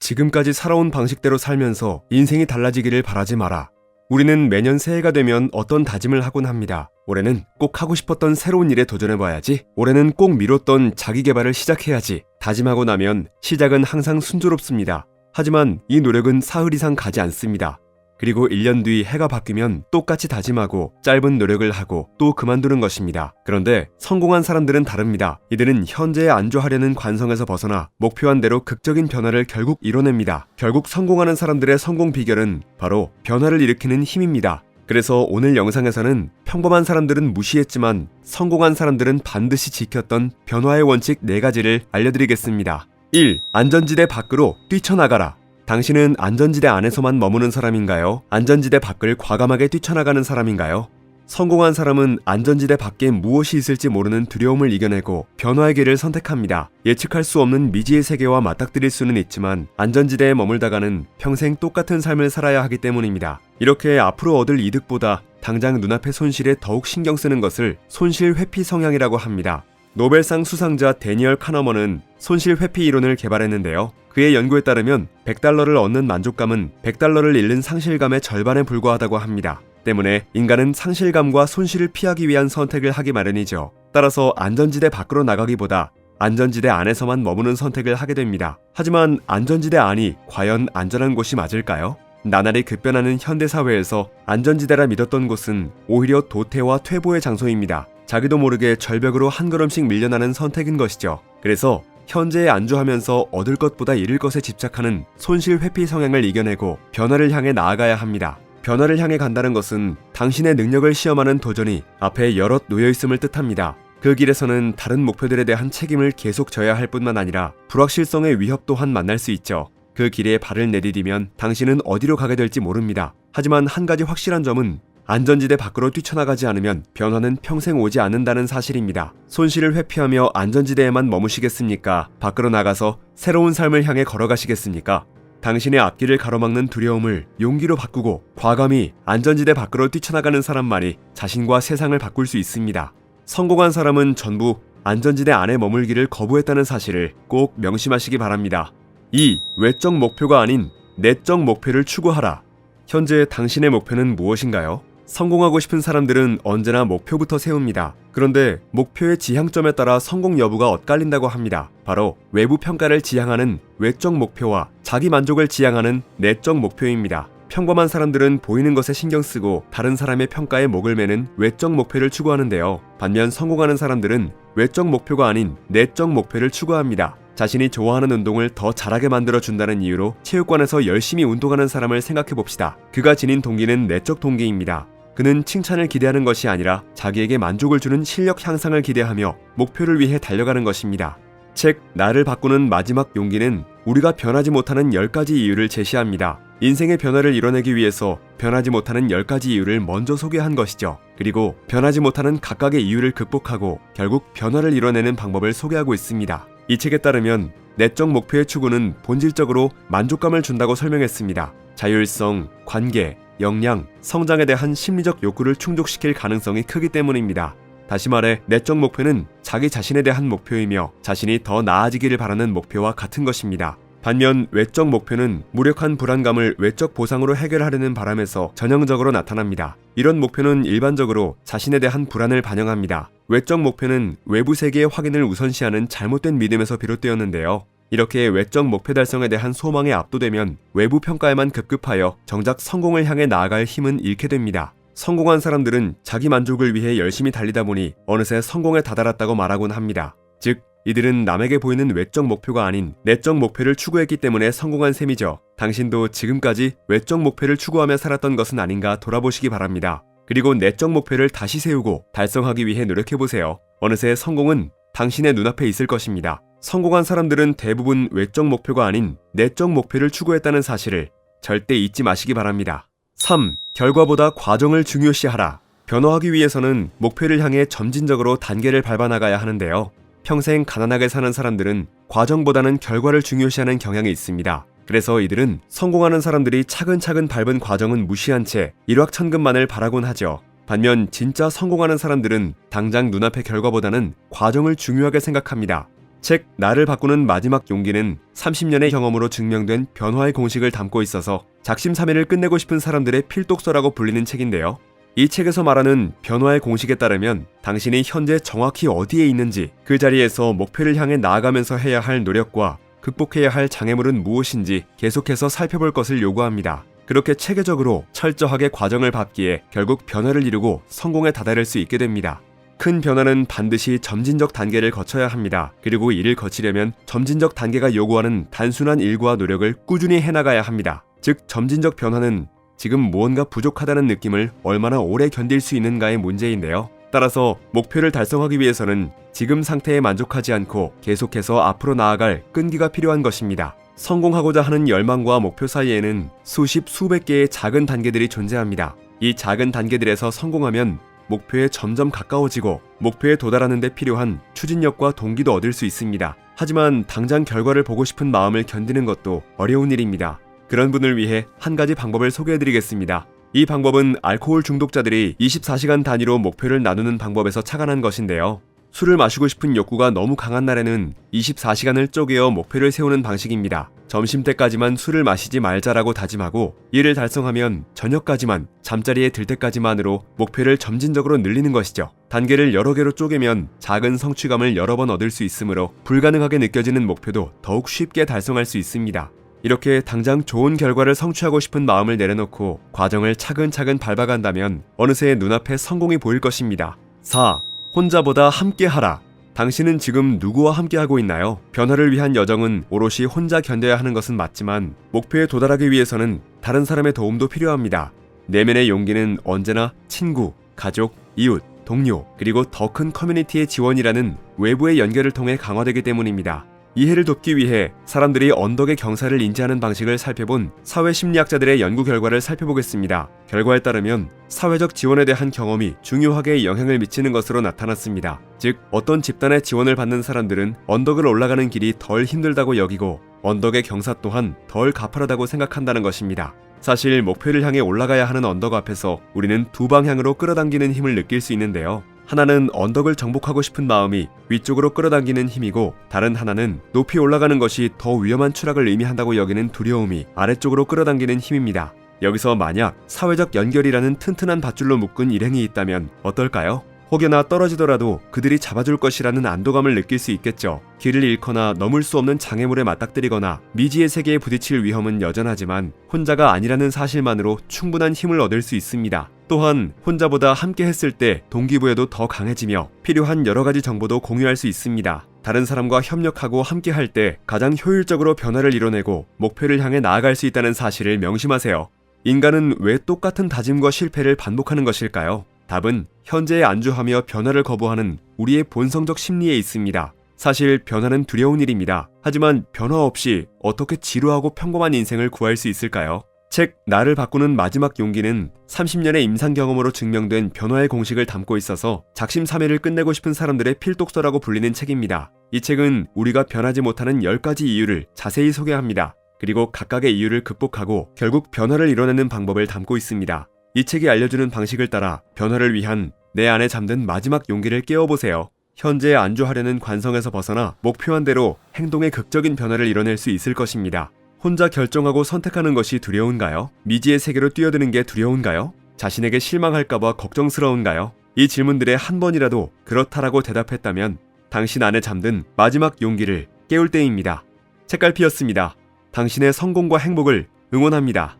지금까지 살아온 방식대로 살면서 인생이 달라지기를 바라지 마라. 우리는 매년 새해가 되면 어떤 다짐을 하곤 합니다. 올해는 꼭 하고 싶었던 새로운 일에 도전해봐야지. 올해는 꼭 미뤘던 자기 개발을 시작해야지. 다짐하고 나면 시작은 항상 순조롭습니다. 하지만 이 노력은 사흘 이상 가지 않습니다. 그리고 1년 뒤 해가 바뀌면 똑같이 다짐하고 짧은 노력을 하고 또 그만두는 것입니다. 그런데 성공한 사람들은 다릅니다. 이들은 현재에 안주하려는 관성에서 벗어나 목표한 대로 극적인 변화를 결국 이뤄냅니다. 결국 성공하는 사람들의 성공 비결은 바로 변화를 일으키는 힘입니다. 그래서 오늘 영상에서는 평범한 사람들은 무시했지만 성공한 사람들은 반드시 지켰던 변화의 원칙 4가지를 알려드리겠습니다. 1. 안전지대 밖으로 뛰쳐나가라. 당신은 안전지대 안에서만 머무는 사람인가요? 안전지대 밖을 과감하게 뛰쳐나가는 사람인가요? 성공한 사람은 안전지대 밖에 무엇이 있을지 모르는 두려움을 이겨내고 변화의 길을 선택합니다. 예측할 수 없는 미지의 세계와 맞닥뜨릴 수는 있지만 안전지대에 머물다가는 평생 똑같은 삶을 살아야 하기 때문입니다. 이렇게 앞으로 얻을 이득보다 당장 눈앞의 손실에 더욱 신경 쓰는 것을 손실 회피 성향이라고 합니다. 노벨상 수상자 데니얼 카너먼은 손실 회피 이론을 개발했는데요. 그의 연구에 따르면 100달러를 얻는 만족감은 100달러를 잃는 상실감의 절반에 불과하다고 합니다. 때문에 인간은 상실감과 손실을 피하기 위한 선택을 하기 마련이죠. 따라서 안전지대 밖으로 나가기보다 안전지대 안에서만 머무는 선택을 하게 됩니다. 하지만 안전지대 안이 과연 안전한 곳이 맞을까요? 나날이 급변하는 현대사회에서 안전지대라 믿었던 곳은 오히려 도태와 퇴보의 장소입니다. 자기도 모르게 절벽으로 한 걸음씩 밀려나는 선택인 것이죠. 그래서 현재에 안주하면서 얻을 것보다 잃을 것에 집착하는 손실 회피 성향을 이겨내고 변화를 향해 나아가야 합니다. 변화를 향해 간다는 것은 당신의 능력을 시험하는 도전이 앞에 여럿 놓여 있음을 뜻합니다. 그 길에서는 다른 목표들에 대한 책임을 계속 져야 할 뿐만 아니라 불확실성의 위협 또한 만날 수 있죠. 그 길에 발을 내디디면 당신은 어디로 가게 될지 모릅니다. 하지만 한 가지 확실한 점은 안전지대 밖으로 뛰쳐나가지 않으면 변화는 평생 오지 않는다는 사실입니다. 손실을 회피하며 안전지대에만 머무시겠습니까? 밖으로 나가서 새로운 삶을 향해 걸어가시겠습니까? 당신의 앞길을 가로막는 두려움을 용기로 바꾸고 과감히 안전지대 밖으로 뛰쳐나가는 사람만이 자신과 세상을 바꿀 수 있습니다. 성공한 사람은 전부 안전지대 안에 머물기를 거부했다는 사실을 꼭 명심하시기 바랍니다. 2. 외적 목표가 아닌 내적 목표를 추구하라. 현재 당신의 목표는 무엇인가요? 성공하고 싶은 사람들은 언제나 목표부터 세웁니다. 그런데 목표의 지향점에 따라 성공 여부가 엇갈린다고 합니다. 바로 외부 평가를 지향하는 외적 목표와 자기 만족을 지향하는 내적 목표입니다. 평범한 사람들은 보이는 것에 신경 쓰고 다른 사람의 평가에 목을 매는 외적 목표를 추구하는데요. 반면 성공하는 사람들은 외적 목표가 아닌 내적 목표를 추구합니다. 자신이 좋아하는 운동을 더 잘하게 만들어 준다는 이유로 체육관에서 열심히 운동하는 사람을 생각해 봅시다. 그가 지닌 동기는 내적 동기입니다. 그는 칭찬을 기대하는 것이 아니라 자기에게 만족을 주는 실력 향상을 기대하며 목표를 위해 달려가는 것입니다. 책 나를 바꾸는 마지막 용기는 우리가 변하지 못하는 10가지 이유를 제시합니다. 인생의 변화를 이뤄내기 위해서 변하지 못하는 10가지 이유를 먼저 소개한 것이죠. 그리고 변하지 못하는 각각의 이유를 극복하고 결국 변화를 이뤄내는 방법을 소개하고 있습니다. 이 책에 따르면 내적 목표의 추구는 본질적으로 만족감을 준다고 설명했습니다. 자율성, 관계, 역량, 성장에 대한 심리적 욕구를 충족시킬 가능성이 크기 때문입니다. 다시 말해 내적 목표는 자기 자신에 대한 목표이며 자신이 더 나아지기를 바라는 목표와 같은 것입니다. 반면 외적 목표는 무력한 불안감을 외적 보상으로 해결하려는 바람에서 전형적으로 나타납니다. 이런 목표는 일반적으로 자신에 대한 불안을 반영합니다. 외적 목표는 외부 세계의 확인을 우선시하는 잘못된 믿음에서 비롯되었는데요. 이렇게 외적 목표 달성에 대한 소망에 압도되면 외부 평가에만 급급하여 정작 성공을 향해 나아갈 힘은 잃게 됩니다. 성공한 사람들은 자기 만족을 위해 열심히 달리다 보니 어느새 성공에 다다랐다고 말하곤 합니다. 즉, 이들은 남에게 보이는 외적 목표가 아닌 내적 목표를 추구했기 때문에 성공한 셈이죠. 당신도 지금까지 외적 목표를 추구하며 살았던 것은 아닌가 돌아보시기 바랍니다. 그리고 내적 목표를 다시 세우고 달성하기 위해 노력해보세요. 어느새 성공은 당신의 눈앞에 있을 것입니다. 성공한 사람들은 대부분 외적 목표가 아닌 내적 목표를 추구했다는 사실을 절대 잊지 마시기 바랍니다. 3. 결과보다 과정을 중요시하라. 변화하기 위해서는 목표를 향해 점진적으로 단계를 밟아 나가야 하는데요. 평생 가난하게 사는 사람들은 과정보다는 결과를 중요시하는 경향이 있습니다. 그래서 이들은 성공하는 사람들이 차근차근 밟은 과정은 무시한 채 일확천금만을 바라곤 하죠. 반면 진짜 성공하는 사람들은 당장 눈앞의 결과보다는 과정을 중요하게 생각합니다. 책 나를 바꾸는 마지막 용기는 30년의 경험으로 증명된 변화의 공식을 담고 있어서 작심삼일을 끝내고 싶은 사람들의 필독서라고 불리는 책인데요. 이 책에서 말하는 변화의 공식에 따르면 당신이 현재 정확히 어디에 있는지 그 자리에서 목표를 향해 나아가면서 해야 할 노력과 극복해야 할 장애물은 무엇인지 계속해서 살펴볼 것을 요구합니다. 그렇게 체계적으로 철저하게 과정을 밟기에 결국 변화를 이루고 성공에 다다를 수 있게 됩니다. 큰 변화는 반드시 점진적 단계를 거쳐야 합니다. 그리고 이를 거치려면 점진적 단계가 요구하는 단순한 일과 노력을 꾸준히 해나가야 합니다. 즉, 점진적 변화는 지금 무언가 부족하다는 느낌을 얼마나 오래 견딜 수 있는가의 문제인데요. 따라서 목표를 달성하기 위해서는 지금 상태에 만족하지 않고 계속해서 앞으로 나아갈 끈기가 필요한 것입니다. 성공하고자 하는 열망과 목표 사이에는 수십, 수백 개의 작은 단계들이 존재합니다. 이 작은 단계들에서 성공하면 목표에 점점 가까워지고 목표에 도달하는 데 필요한 추진력과 동기도 얻을 수 있습니다. 하지만 당장 결과를 보고 싶은 마음을 견디는 것도 어려운 일입니다. 그런 분을 위해 한 가지 방법을 소개해드리겠습니다. 이 방법은 알코올 중독자들이 24시간 단위로 목표를 나누는 방법에서 착안한 것인데요. 술을 마시고 싶은 욕구가 너무 강한 날에는 24시간을 쪼개어 목표를 세우는 방식입니다. 점심 때까지만 술을 마시지 말자라고 다짐하고 이를 달성하면 저녁까지만 잠자리에 들 때까지만으로 목표를 점진적으로 늘리는 것이죠. 단계를 여러 개로 쪼개면 작은 성취감을 여러 번 얻을 수 있으므로 불가능하게 느껴지는 목표도 더욱 쉽게 달성할 수 있습니다. 이렇게 당장 좋은 결과를 성취하고 싶은 마음을 내려놓고 과정을 차근차근 밟아간다면 어느새 눈앞에 성공이 보일 것입니다. 4. 혼자보다 함께 하라. 당신은 지금 누구와 함께 하고 있나요? 변화를 위한 여정은 오롯이 혼자 견뎌야 하는 것은 맞지만 목표에 도달하기 위해서는 다른 사람의 도움도 필요합니다. 내면의 용기는 언제나 친구, 가족, 이웃, 동료, 그리고 더 큰 커뮤니티의 지원이라는 외부의 연결을 통해 강화되기 때문입니다. 이해를 돕기 위해 사람들이 언덕의 경사를 인지하는 방식을 살펴본 사회 심리학자들의 연구 결과를 살펴보겠습니다. 결과에 따르면 사회적 지원에 대한 경험이 중요하게 영향을 미치는 것으로 나타났습니다. 즉, 어떤 집단의 지원을 받는 사람들은 언덕을 올라가는 길이 덜 힘들다고 여기고 언덕의 경사 또한 덜 가파르다고 생각한다는 것입니다. 사실 목표를 향해 올라가야 하는 언덕 앞에서 우리는 두 방향으로 끌어당기는 힘을 느낄 수 있는데요. 하나는 언덕을 정복하고 싶은 마음이 위쪽으로 끌어당기는 힘이고 다른 하나는 높이 올라가는 것이 더 위험한 추락을 의미한다고 여기는 두려움이 아래쪽으로 끌어당기는 힘입니다. 여기서 만약 사회적 연결이라는 튼튼한 밧줄로 묶은 일행이 있다면 어떨까요? 혹여나 떨어지더라도 그들이 잡아줄 것이라는 안도감을 느낄 수 있겠죠. 길을 잃거나 넘을 수 없는 장애물에 맞닥뜨리거나 미지의 세계에 부딪힐 위험은 여전하지만 혼자가 아니라는 사실만으로 충분한 힘을 얻을 수 있습니다. 또한 혼자보다 함께 했을 때 동기부여도 더 강해지며 필요한 여러 가지 정보도 공유할 수 있습니다. 다른 사람과 협력하고 함께 할 때 가장 효율적으로 변화를 이뤄내고 목표를 향해 나아갈 수 있다는 사실을 명심하세요. 인간은 왜 똑같은 다짐과 실패를 반복하는 것일까요? 답은 현재에 안주하며 변화를 거부하는 우리의 본성적 심리에 있습니다. 사실 변화는 두려운 일입니다. 하지만 변화 없이 어떻게 지루하고 평범한 인생을 구할 수 있을까요? 책 나를 바꾸는 마지막 용기는 30년의 임상 경험으로 증명된 변화의 공식을 담고 있어서 작심삼일을 끝내고 싶은 사람들의 필독서라고 불리는 책입니다. 이 책은 우리가 변하지 못하는 10가지 이유를 자세히 소개합니다. 그리고 각각의 이유를 극복하고 결국 변화를 이뤄내는 방법을 담고 있습니다. 이 책이 알려주는 방식을 따라 변화를 위한 내 안에 잠든 마지막 용기를 깨워보세요. 현재에 안주하려는 관성에서 벗어나 목표한 대로 행동의 극적인 변화를 이뤄낼 수 있을 것입니다. 혼자 결정하고 선택하는 것이 두려운가요? 미지의 세계로 뛰어드는 게 두려운가요? 자신에게 실망할까봐 걱정스러운가요? 이 질문들에 한 번이라도 그렇다라고 대답했다면 당신 안에 잠든 마지막 용기를 깨울 때입니다. 책갈피였습니다. 당신의 성공과 행복을 응원합니다.